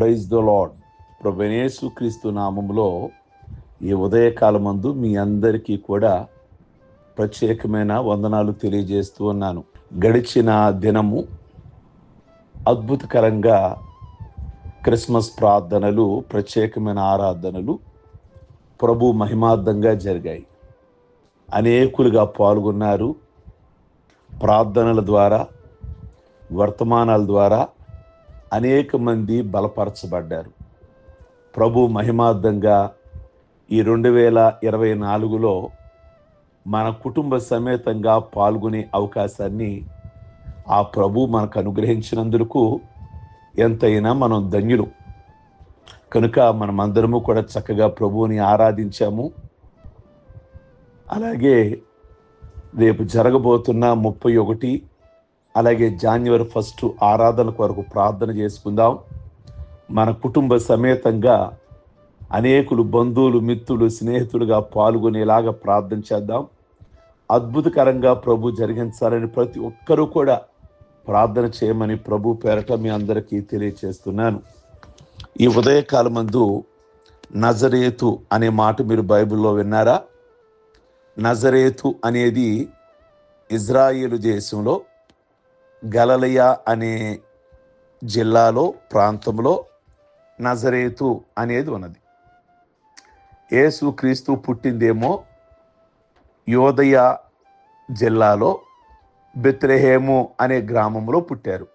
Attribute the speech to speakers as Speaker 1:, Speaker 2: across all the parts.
Speaker 1: Praise the lord ప్రభనేసు క్రీస్తు నామంలో ఈ ఉదయకాలమందు మీ అందరికీ కూడా ప్రత్యేకమైన వందనాలు తెలియజేస్తూ ఉన్నాను. గడిచిన దినము అద్భుతకరంగా క్రిస్మస్ ప్రార్థనలు ప్రత్యేకమైన ఆరాధనలు ప్రభు మహిమార్థంగా జరిగాయి. అనేకులుగా పాల్గొన్నారు. ప్రార్థనల ద్వారా వర్తమానాల ద్వారా అనేక మంది బలపరచబడ్డారు. ప్రభు మహిమార్థంగా ఈ రెండు వేల ఇరవై నాలుగులో మన కుటుంబ సమేతంగా పాల్గొనే అవకాశాన్ని ఆ ప్రభు మనకు అనుగ్రహించినందుకు ఎంతైనా మనం ధన్యులు. కనుక మనమందరము కూడా చక్కగా ప్రభువుని ఆరాధించాము. అలాగే రేపు జరగబోతున్న ముప్పై ఒకటి అలాగే జాన్యువరి ఫస్ట్ ఆరాధన కొరకు ప్రార్థన చేసుకుందాం. మన కుటుంబ సమేతంగా అనేకులు బంధువులు మిత్రులు స్నేహితులుగా పాల్గొనేలాగా ప్రార్థన చేద్దాం. అద్భుతకరంగా ప్రభు జరిగించాలని ప్రతి ఒక్కరూ కూడా ప్రార్థన చేయమని ప్రభు పేరట మీ అందరికీ తెలియచేస్తున్నాను. ఈ ఉదయకాలమందు నజరేతు అనే మాట మీరు బైబిల్లో విన్నారా? నజరేతు అనేది ఇజ్రాయేలు దేశంలో గలలయ అనే జిల్లాలో ప్రాంతంలో నజరేతు అనేది ఉన్నది. యేసు క్రీస్తు పుట్టిందేమో యోదయ జిల్లాలో బెత్లెహేము అనే గ్రామంలో పుట్టారు.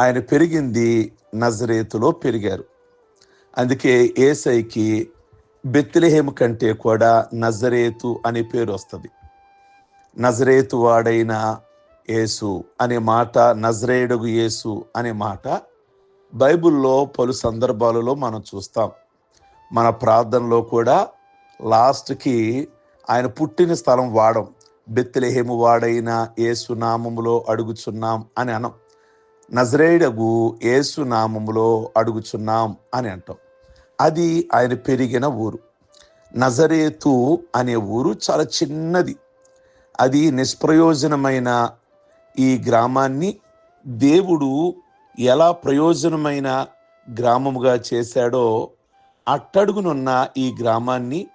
Speaker 1: ఆయన పెరిగింది నజరేతులో పెరిగారు. అందుకే ఏసైకి బెత్లెహేము కంటే కూడా నజరేతు అనే పేరు వస్తుంది. నజరేతు వాడైన యేసు అనే మాట నజరేయుడుగు యేసు అనే మాట బైబిల్లో పలు సందర్భాలలో మనం చూస్తాం. మన ప్రార్థనలో కూడా లాస్ట్కి ఆయన పుట్టిన స్థలం వాడం. బెత్తిలహేము వాడైన యేసు నామములో అడుగుచున్నాం అని అనం. నజరేయుడగు ఏసునామములో అడుగుచున్నాం అని అంటాం. అది ఆయన పెరిగిన ఊరు. నజరేతు అనే ఊరు చాలా చిన్నది. అది నిష్ప్రయోజనమైన ఈ గ్రామాన్ని దేవుడు ఎలా ప్రయోజనమైన గ్రామముగా చేశాడో అట్టడుగునున్న ఈ గ్రామాన్ని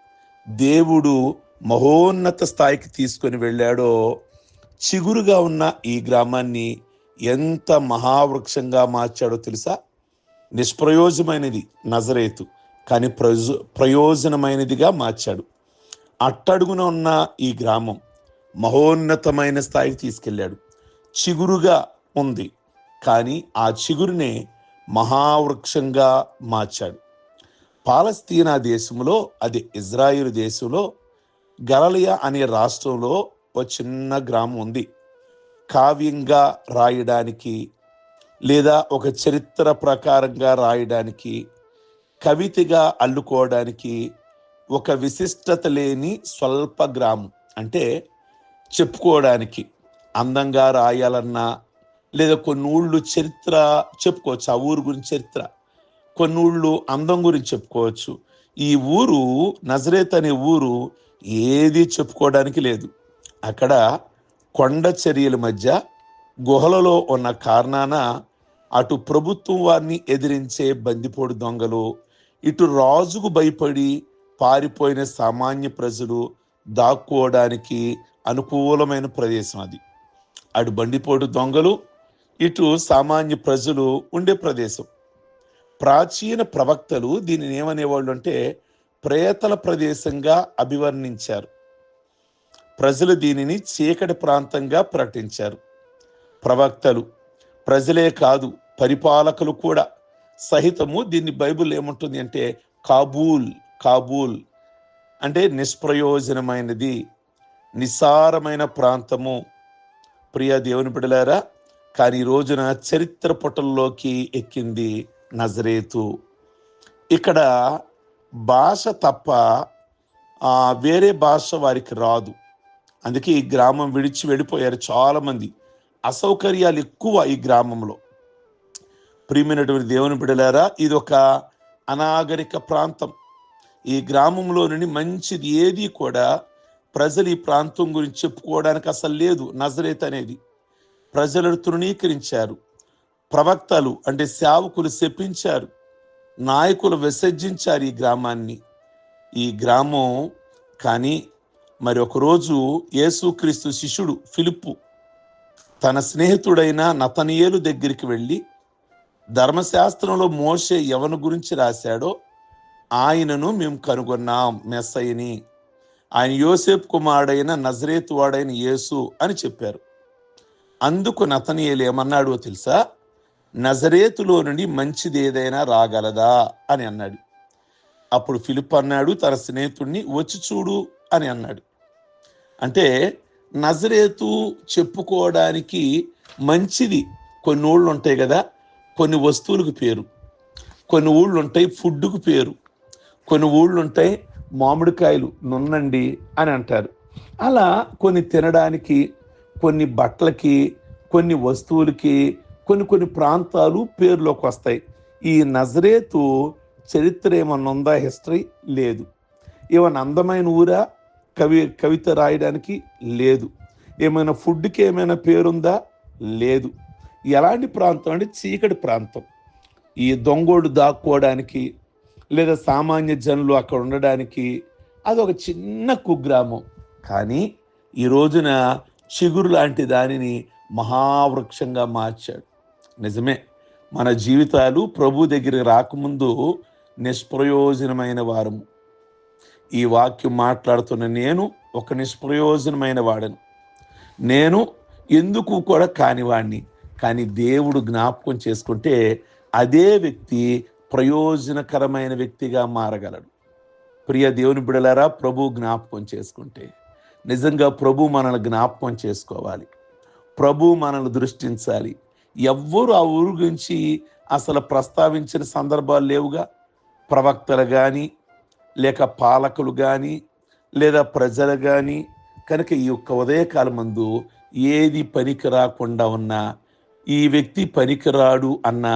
Speaker 1: దేవుడు మహోన్నత స్థాయికి తీసుకొని వెళ్ళాడో చిగురుగా ఉన్న ఈ గ్రామాన్ని ఎంత మహావృక్షంగా మార్చాడో తెలుసా? నిష్ప్రయోజమైనది నజరేతు కానీ ప్రయోజ ప్రయోజనమైనదిగా మార్చాడు. అట్టడుగున ఉన్న ఈ గ్రామం మహోన్నతమైన స్థాయికి తీసుకెళ్ళాడు. చిగురుగా ఉంది. కానీ ఆ చిగురునే మహావృక్షంగా మార్చాడు. పాలస్తీనా దేశంలో అది ఇజ్రాయిల్ దేశంలో గలలియా అనే రాష్ట్రంలో ఒక చిన్న గ్రామం ఉంది. కావ్యంగా రాయడానికి లేదా ఒక చరిత్ర ప్రకారంగా రాయడానికి కవితగా అల్లుకోవడానికి ఒక విశిష్టత లేని స్వల్ప గ్రామం. అంటే చెప్పుకోవడానికి అందంగా రాయాలన్నా లేదా కొన్ని ఊళ్ళు చరిత్ర చెప్పుకోవచ్చు. ఆ ఊరు గురించి చరిత్ర. కొన్ని ఊళ్ళు అందం గురించి చెప్పుకోవచ్చు. ఈ ఊరు నజరేత్ అనే ఊరు ఏది చెప్పుకోవడానికి లేదు. అక్కడ కొండ చర్యల మధ్య గుహలలో ఉన్న కారణాన అటు ప్రభుత్వం వారిని ఎదిరించే బందిపోడు దొంగలు ఇటు రాజుకు భయపడి పారిపోయిన సామాన్య ప్రజలు దాక్కోవడానికి అనుకూలమైన ప్రదేశం అది. అటు బండిపోటు దొంగలు ఇటు సామాన్య ప్రజలు ఉండే ప్రదేశం. ప్రాచీన ప్రవక్తలు దీనిని ఏమనేవాళ్ళు అంటే ప్రేతల ప్రదేశంగా అభివర్ణించారు. ప్రజలు దీనిని చీకటి ప్రాంతంగా ప్రకటించారు. ప్రవక్తలు ప్రజలే కాదు పరిపాలకులు కూడా. సహితము దీన్ని బైబిల్ ఏముంటుంది అంటే కాబూల్ కాబూల్ అంటే నిష్ప్రయోజనమైనది నిసారమైన ప్రాంతము. ప్రియ దేవుని బిడలారా కానీ ఈ రోజున చరిత్ర పుటల్లోకి ఎక్కింది నజరేతు. ఇక్కడ భాష తప్ప వేరే భాష వారికి రాదు. అందుకే ఈ గ్రామం విడిచి వెళ్ళిపోయారు చాలామంది. అసౌకర్యాలు ఎక్కువ ఈ గ్రామంలో. ప్రియమైనటువంటి దేవుని బిడలారా ఇది ఒక అనాగరిక ప్రాంతం. ఈ గ్రామంలో నుండి మంచిది ఏది కూడా ప్రజలు ఈ ప్రాంతం గురించి చెప్పుకోవడానికి అసలు లేదు నజరేత్ అనేది. ప్రజలను తృణీకరించారు. ప్రవక్తలు అంటే సేవకులు శపించారు. నాయకులు విసర్జించారు ఈ గ్రామాన్ని. ఈ గ్రామం కానీ మరి ఒకరోజు యేసుక్రీస్తు శిష్యుడు ఫిలిప్పు తన స్నేహితుడైన నతనియేలు దగ్గరికి వెళ్ళి ధర్మశాస్త్రంలో మోషే ఎవరి గురించి రాశాడో ఆయనను మేము కనుగొన్నాం మెస్సయ్యని ఆయన యోసేపు కుమారుడైన నజరేతు వాడైన యేసు అని చెప్పారు. అందుకు నతనీయులు ఏమన్నాడో తెలుసా? నజరేతులో నుండి మంచిది ఏదైనా రాగలదా? అని అన్నాడు. అప్పుడు ఫిలిప్ అన్నాడు తన స్నేహితుడిని వచ్చి చూడు అని అన్నాడు. అంటే నజరేతు చెప్పుకోవడానికి మంచిది కొన్ని ఊళ్ళు ఉంటాయి కదా కొన్ని వస్తువులకు పేరు కొన్ని ఊళ్ళు ఉంటాయి ఫుడ్కు పేరు కొన్ని ఊళ్ళు ఉంటాయి మామిడికాయలు నున్నండి అని అంటారు. అలా కొన్ని తినడానికి కొన్ని బట్టలకి కొన్ని వస్తువులకి కొన్ని కొన్ని ప్రాంతాలు పేర్లోకి వస్తాయి. ఈ నజరేతు చరిత్ర ఏమన్నా ఉందా? హిస్టరీ లేదు. ఏమైనా అందమైన ఊరా? కవి కవిత రాయడానికి లేదు. ఏమైనా ఫుడ్కి ఏమైనా పేరుందా? లేదు. ఎలాంటి ప్రాంతం అంటే చీకటి ప్రాంతం. ఈ దొంగోడు దాక్కోవడానికి లేదా సామాన్య జనులు అక్కడ ఉండడానికి అది ఒక చిన్న కుగ్రామం. కానీ ఈ రోజున చిగురు లాంటి దానిని మహావృక్షంగా మార్చాడు. నిజమే మన జీవితాలు ప్రభు దగ్గర రాకముందు నిష్ప్రయోజనమైన వారము. ఈ వాక్యం మాట్లాడుతున్న నేను ఒక నిష్ప్రయోజనమైన వాడను. నేను ఎందుకు కూడా కానివాణ్ణి కానీ దేవుడు జ్ఞాపకం చేసుకుంటే అదే వ్యక్తి ప్రయోజనకరమైన వ్యక్తిగా మారగలడు. ప్రియ దేవుని బిడలారా ప్రభు జ్ఞాపకం చేసుకుంటే నిజంగా ప్రభు మనల్ని జ్ఞాపకం చేసుకోవాలి. ప్రభు మనల్ని దృష్టించాలి. ఎవ్వరు ఆ ఊరు గురించి అసలు ప్రస్తావించిన సందర్భాలు లేవుగా? ప్రవక్తలు కానీ లేక పాలకులు కానీ లేదా ప్రజలు కానీ కనుక ఈ యొక్క ఉదయకాలం మందు ఏది పనికి రాకుండా ఉన్నా ఈ వ్యక్తి పనికిరాడు అన్న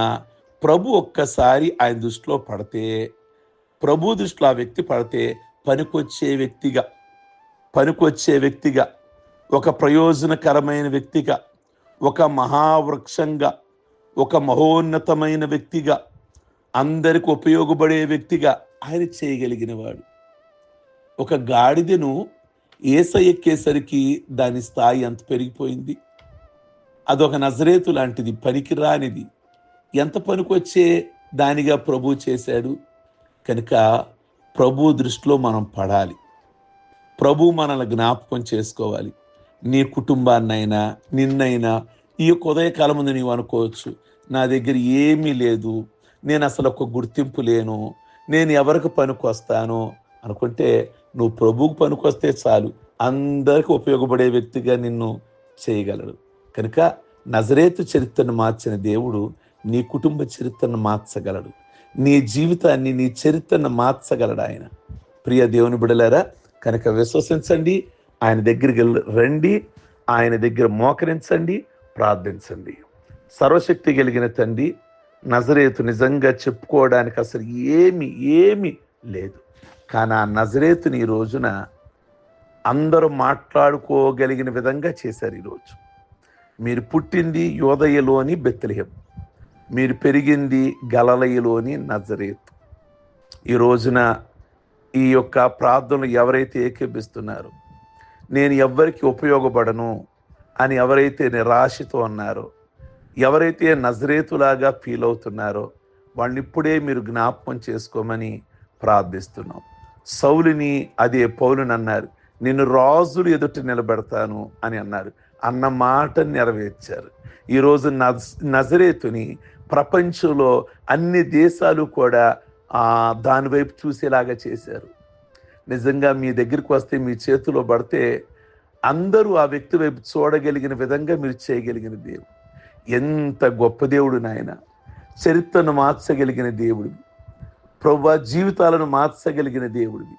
Speaker 1: ప్రభు ఒక్కసారి ఆయన దృష్టిలో పడితే ప్రభు దృష్టిలో ఆ వ్యక్తి పడితే పనికొచ్చే వ్యక్తిగా పనికొచ్చే వ్యక్తిగా ఒక ప్రయోజనకరమైన వ్యక్తిగా ఒక మహావృక్షంగా ఒక మహోన్నతమైన వ్యక్తిగా అందరికి ఉపయోగపడే వ్యక్తిగా ఆయన చేయగలిగిన వాడు ఒక గాడిదను ఏస ఎక్కేసరికి దాని స్థాయి అంత పెరిగిపోయింది. అదొక నజరేతు లాంటిది పనికిరానిది. ఎంత పనికొచ్చే దానిగా ప్రభు చేశాడు? కనుక ప్రభు దృష్టిలో మనం పడాలి. ప్రభు మనల్ని జ్ఞాపకం చేసుకోవాలి. నీ కుటుంబాన్నైనా నిన్నైనా ఈ యొక్క ఉదయకాలం ముందు నీవు అనుకోవచ్చు నా దగ్గర ఏమీ లేదు నేను అసలు ఒక గుర్తింపు లేను నేను ఎవరికి పనికొస్తాను అనుకుంటే నువ్వు ప్రభువుకు పనికొస్తే చాలు. అందరికి ఉపయోగపడే వ్యక్తిగా నిన్ను చేయగలడు. కనుక నజరేతు చరిత్రను మార్చిన దేవుడు నీ కుటుంబ చరిత్రను మార్చగలడు. నీ జీవితాన్ని నీ చరిత్రను మార్చగలడు ఆయన. ప్రియ దేవుని బిడలారా కనుక విశ్వసించండి ఆయన దగ్గరికి రండి ఆయన దగ్గర మోకరించండి ప్రార్థించండి. సర్వశక్తి కలిగిన తండ్రి నజరేతు నిజంగా చెప్పుకోవడానికి అసలు ఏమి ఏమి లేదు. కానీ ఆ నజరేతుని ఈ రోజున అందరూ మాట్లాడుకోగలిగిన విధంగా చేశారు ఈరోజు మీరు పుట్టింది యోదయలోని బెత్తలిహం మీరు పెరిగింది గలలయలోని నజరేత్. ఈ రోజున ఈ యొక్క ప్రార్థనలు ఎవరైతే ఏకేపిస్తున్నారో నేను ఎవ్వరికి ఉపయోగపడను అని ఎవరైతే నిరాశతో ఉన్నారో ఎవరైతే నజరేతులాగా ఫీల్ అవుతున్నారో వాళ్ళని ఇప్పుడే మీరు జ్ఞాపకం చేసుకోమని ప్రార్థిస్తున్నాం. సౌలిని అదే పౌలుని అన్నారు నిన్ను రాజులు ఎదుట నిలబెడతాను అని అన్నారు. అన్న మాట నెరవేర్చారు. ఈరోజు నజ్ నజరేతుని ప్రపంచంలో అన్ని దేశాలు కూడా దాని వైపు చూసేలాగా చేశారు. నిజంగా మీ దగ్గరికి వస్తే మీ చేతిలో పడితే అందరూ ఆ వ్యక్తి వైపు చూడగలిగిన విధంగా మీరు చేయగలిగిన దేవుడు. ఎంత గొప్ప దేవుడు నాయన. చరిత్రను మార్చగలిగిన దేవుడివి ప్రవ్వ జీవితాలను మార్చగలిగిన దేవుడివి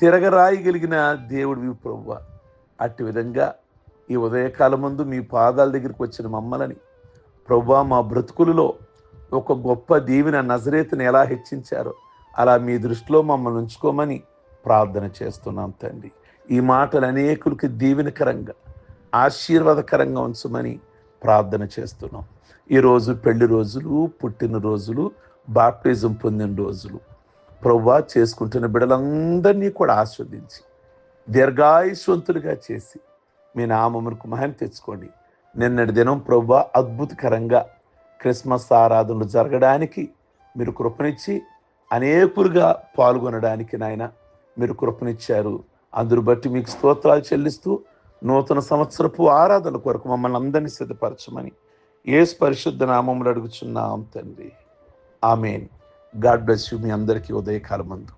Speaker 1: తిరగరాయగలిగిన దేవుడివి ప్రవ్వ. అట్టి విధంగా ఈ ఉదయకాలం ముందు మీ పాదాల దగ్గరికి వచ్చిన మమ్మలని ప్రభా మా బ్రతుకులలో ఒక గొప్ప దీవెన నజరేతను ఎలా హెచ్చించారో అలా మీ దృష్టిలో మమ్మల్ని ఉంచుకోమని ప్రార్థన చేస్తున్నాం తండ్రి. ఈ మాటలు అనేకులకి దీవెనకరంగా ఆశీర్వాదకరంగా ఉంచమని ప్రార్థన చేస్తున్నాం. ఈరోజు పెళ్ళి రోజులు పుట్టిన రోజులు బాప్టిజం పొందిన రోజులు. ప్రవ్వా చేసుకుంటున్న బిడ్డలందరినీ కూడా ఆస్వాదించి దీర్ఘాయుష్వంతులుగా చేసి మీ నామమునకు మహిమ తెచ్చుకోండి. నిన్నటి దినం ప్రభు అద్భుతకరంగా క్రిస్మస్ ఆరాధనలు జరగడానికి మీరు కృపనిచ్చి అనేకులుగా పాల్గొనడానికి నాయన మీరు కృపనిచ్చారు. అందును బట్టి మీకు స్తోత్రాలు చెల్లిస్తూ నూతన సంవత్సరపు ఆరాధన కొరకు మమ్మల్ని అందరినీ సిద్ధపరచమని ఏ పరిశుద్ధ నామములు అడుగుచున్నాం తండ్రి. ఆమెన్. గాడ్ బ్లెస్ యూ మీ అందరికీ ఉదయకాలమందు.